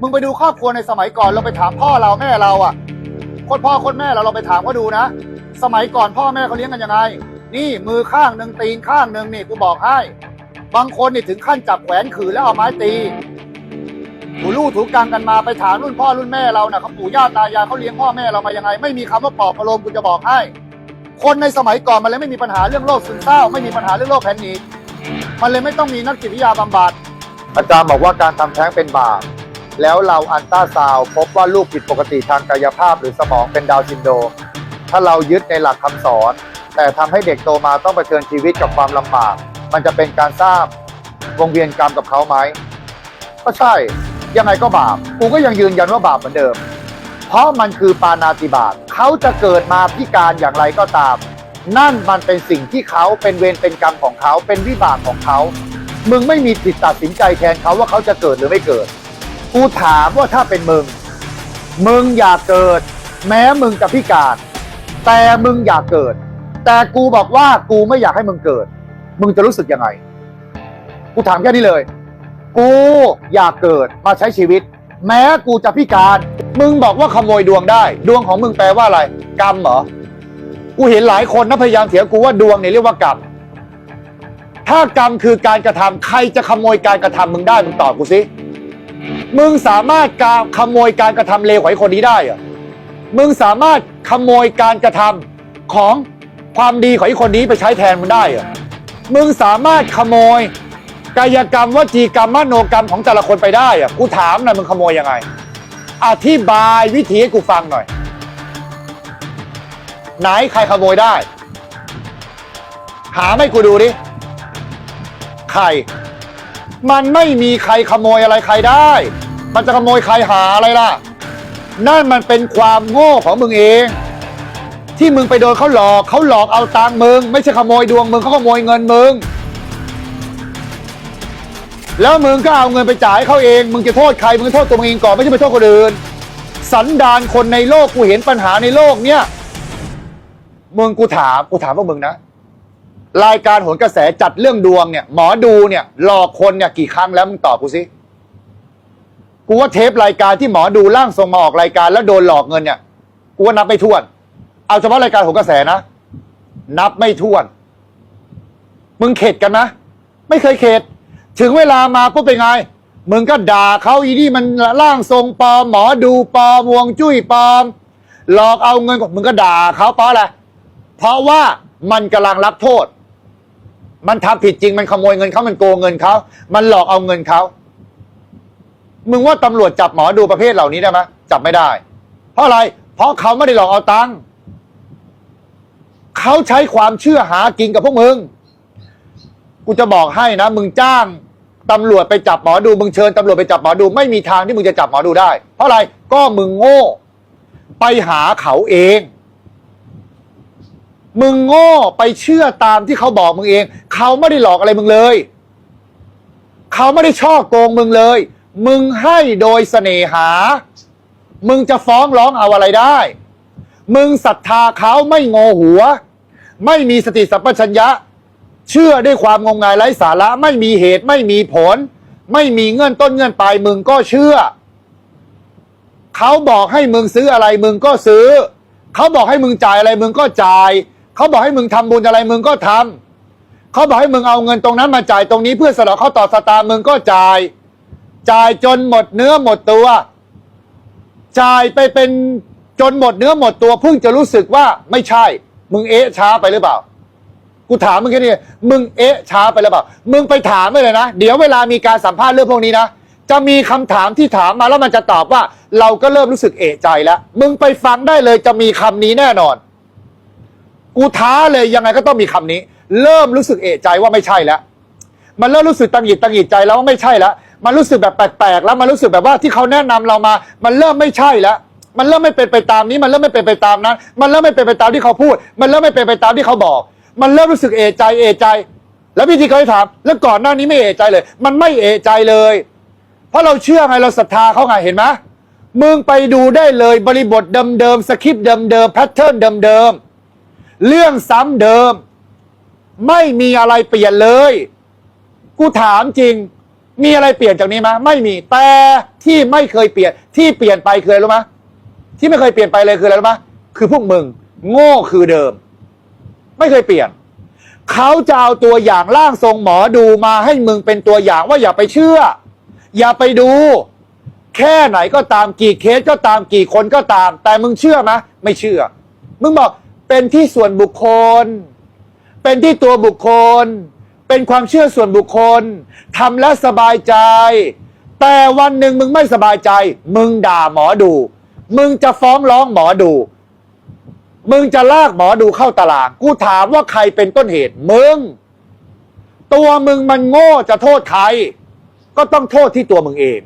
มึงไปดูครอบครัวในสมัยก่อนเราไปถามพ่อเราแม่เราอะคนพ่อคนแม่เราเราไปถามเขาดูนะ สมัยก่อนพ่อแม่เขาเลี้ยงกันยังไง นี่มือข้างหนึ่งตีนข้างหนึ่งนี่กูบอกให้ บางคนนี่ถึงขั้นจับแขวนขืนแล้วเอาไม้ตีถูลู่ถูกลางกันมาไปถามรุ่นพ่อรุ่นแม่เรานะเขาปู่ย่าตายายเขาเลี้ยงพ่อแม่เรามายังไง ไม่มีคำว่าปลอบประโลมกูจะบอกให้ คนในสมัยก่อนมันเลยไม่มีปัญหาเรื่องโรคซึมเศร้า ไม่มีปัญหาเรื่องโรคแพนิคมันเลยไม่ต้องมีนักจิตวิทยาบำบัดอาจารย์บอกว่าการทำแท้งเป็นบาป แล้วเราอันต้าซาวพบว่าลูกผิดปกติทางกายภาพหรือสมองเป็นดาวซินโดมถ้าเรายึดในหลักคำสอน แต่ทำให้เด็กโตมาต้องเผชิญชีวิตกับความลำบาก มันจะเป็นการสร้างวงเวียนกรรมกับเขาไหมก็ใช่ ยังไงก็บาปกูก็ยังยืนยันว่าบาปเหมือนเดิม เพราะมันคือปานาติบาตเขาจะเกิดมาพิการอย่างไรก็ตาม นั่นมันเป็นสิ่งที่เขาเป็นเวรเป็นกรรมของเขาเป็นวิบากของเขา มึงไม่มีสิทธิ์ตัดสินใจแทนเขาว่าเขาจะเกิดหรือไม่เกิด กูถามว่าถ้าเป็นมึง มึงอยากเกิด แม้มึงจะพิการ แต่มึงอยากเกิด แต่กูบอกว่ากูไม่อยากให้มึงเกิด มึงจะรู้สึกยังไง กูถามแค่นี้เลย กูอยากเกิดมาใช้ชีวิต แม้กูจะพิการ มึงบอกว่าขโมยดวงได้ ดวงของมึงแปลว่าอะไร กรรมเหรอ กูเห็นหลายคนนะพยายามเถียงกูว่าดวงเนี่ยเรียกว่ากรรมถ้ากรรมคือการกระทำใครจะขโมยการกระทำมึงได้มึงตอบกูสิ มึงสามารถการขโมยการกระทำเลวของไอ้คนนี้ได้เหรอมึงสามารถขโมยการกระทำของความดีของไอ้คนนี้ไปใช้แทนมึงได้เหรอมึงสามารถขโมย กายกรรมวจีกรรมมโนกรรมของแต่ละคนไปได้อะกูถามหน่อยมึงขโมยยังไง อธิบายวิธีให้กูฟังหน่อย ไหนใครขโมยได้ หาไม่กูดูดิใคร มันไม่มีใครขโมยอะไรใครได้ มันจะขโมยใครหาอะไรล่ะ นั่นมันเป็นความโง่ของมึงเอง ที่มึงไปโดนเขาหลอกเขาหลอกเอาตังมึง ไม่ใช่ขโมยดวงมึงเขาขโมยเงินมึง แล้วมึงก็เอาเงินไปจ่ายเขาเอง มึงจะโทษใครมึงโทษตัวมึงเองก่อนไม่ใช่ไปโทษคนอื่น สันดานคนในโลกกูเห็นปัญหาในโลกเนี้ยมึงกูถามกูถามพวกมึงนะรายการโหนกระแสจัดเรื่องดวงเนี่ย หมอดูเนี่ยหลอกคนเนี่ยกี่ครั้งแล้วมึงตอบกูสิ กูว่าเทปรายการที่หมอดูร่างทรงมาออกรายการแล้วโดนหลอกเงินเนี่ยกูว่านับไม่ถ้วน เอาเฉพาะรายการหนกระแสนะ นับไม่ถ้วน มึงเข็ดกันนะ ไม่เคยเข็ด ถึงเวลามาปุ๊บเป็นไง มึงก็ด่าเขาอีนี่มันร่างทรงปลอมหมอดูปลอมวงจุ้ยปลอม หลอกเอาเงินของมึงก็ด่าเขาเพราะอะไรเพราะว่ามันกำลังรับโทษ มันทำผิดจริง มันขโมยเงินเขา มันโกงเงินเขา มันหลอกเอาเงินเขา มึงว่าตำรวจจับหมอดูประเภทเหล่านี้ได้ไหมจับไม่ได้ เพราะอะไร เพราะเขาไม่ได้หลอกเอาตังค์เขาใช้ความเชื่อหากินกับพวกมึง กูจะบอกให้นะ มึงจ้างตำรวจไปจับหมอดู มึงเชิญตำรวจไปจับหมอดู ไม่มีทางที่มึงจะจับหมอดูได้ เพราะอะไร ก็มึงโง่ ไปหาเขาเอง มึงโง่ไปเชื่อตามที่เขาบอกมึงเอง เขาไม่ได้หลอกอะไรมึงเลย เขาไม่ได้ช่อโกงมึงเลย มึงให้โดยเสน่หา มึงจะฟ้องร้องเอาอะไรได้ มึงศรัทธาเขาไม่งอหัว ไม่มีสติสัมปชัญญะ เชื่อด้วยความงมงายไร้สาระไม่มีเหตุไม่มีผล ไม่มีเงื่อนต้นเงื่อนปลายมึงก็เชื่อ เขาบอกให้มึงซื้ออะไรมึงก็ซื้อ เขาบอกให้มึงจ่ายอะไรมึงก็จ่าย เขาบอกให้มึงทำบุญอะไรมึงก็ทำเขาบอกให้มึงเอาเงินตรงนั้นมาจ่ายตรงนี้เพื่อสนองเขาต่อสตามึงก็จ่าย จ่ายจนหมดเนื้อหมดตัวจ่ายไปเป็นจนหมดเนื้อหมดตัวเพิ่งจะรู้สึกว่าไม่ใช่ มึงเอ๊ะช้าไปหรือเปล่า กูถามมึงแค่นี้มึงเอ๊ะช้าไปหรือเปล่า มึงไปถามไปเลยนะ เดี๋ยวเวลามีการสัมภาษณ์เรื่องพวกนี้นะจะมีคำถามที่ถามมาแล้วมันจะตอบว่า เราก็เริ่มรู้สึกเอะใจแล้วมึงไปฟังได้เลยจะมีคำนี้แน่นอน กูท้าเลยยังไงก็ต้องมีคำนี้ เริ่มรู้สึกเอะใจว่าไม่ใช่แล้วมันเริ่มรู้สึกตังหิดตังหิดใจแล้วว่าไม่ใช่แล้ว มันรู้สึกแบบแปลกๆแล้วมันรู้สึกแบบว่าที่เขาแนะนำเรามา มันเริ่มไม่ใช่แล้ว มันเริ่มไม่เป็นไปตามนี้มันเริ่มไม่เป็นไปตามนั้น มันเริ่มไม่เป็นไปตามที่เขาพูด มันเริ่มไม่เป็นไปตามที่เขาบอก มันเริ่มรู้สึกเอะใจเอะใจ แล้วพี่ทีเคยถาม แล้วก่อนหน้านี้ไม่เอะใจเลย มันไม่เอะใจเลย เพราะเราเชื่อไงเราศรัทธาเขาไงเห็นไหมมึงไปดูได้เลยบริบทเดิมๆสคริปต์เดิมๆแพทเทิร์นเดิมๆเรื่องซ้ำเดิม ไม่มีอะไรเปลี่ยนเลย กูถามจริง มีอะไรเปลี่ยนจากนี้ไหมไม่มีแต่ที่ไม่เคยเปลี่ยนที่เปลี่ยนไปคืออะไรรู้ไหมที่ไม่เคยเปลี่ยนไปเลยคืออะไรรู้ไหมคือพวกมึง โง่คือเดิม ไม่เคยเปลี่ยนเขาจะเอาตัวอย่างร่างทรงหมอดูมาให้มึงเป็นตัวอย่างว่าอย่าไปเชื่อ อย่าไปดู แค่ไหนก็ตามกี่เคสก็ตามกี่คนก็ตาม แต่มึงเชื่อไหมไม่เชื่อ มึงบอกเป็นที่ส่วนบุคคล เป็นที่ตัวบุคคล เป็นความเชื่อส่วนบุคคลทำแล้วสบายใจ แต่วันหนึ่งมึงไม่สบายใจ มึงด่าหมอดู มึงจะฟ้องร้องหมอดู มึงจะลากหมอดูเข้าตาราง กูถามว่าใครเป็นต้นเหตุ มึง ตัวมึงมันโง่จะโทษใคร ก็ต้องโทษที่ตัวมึงเอง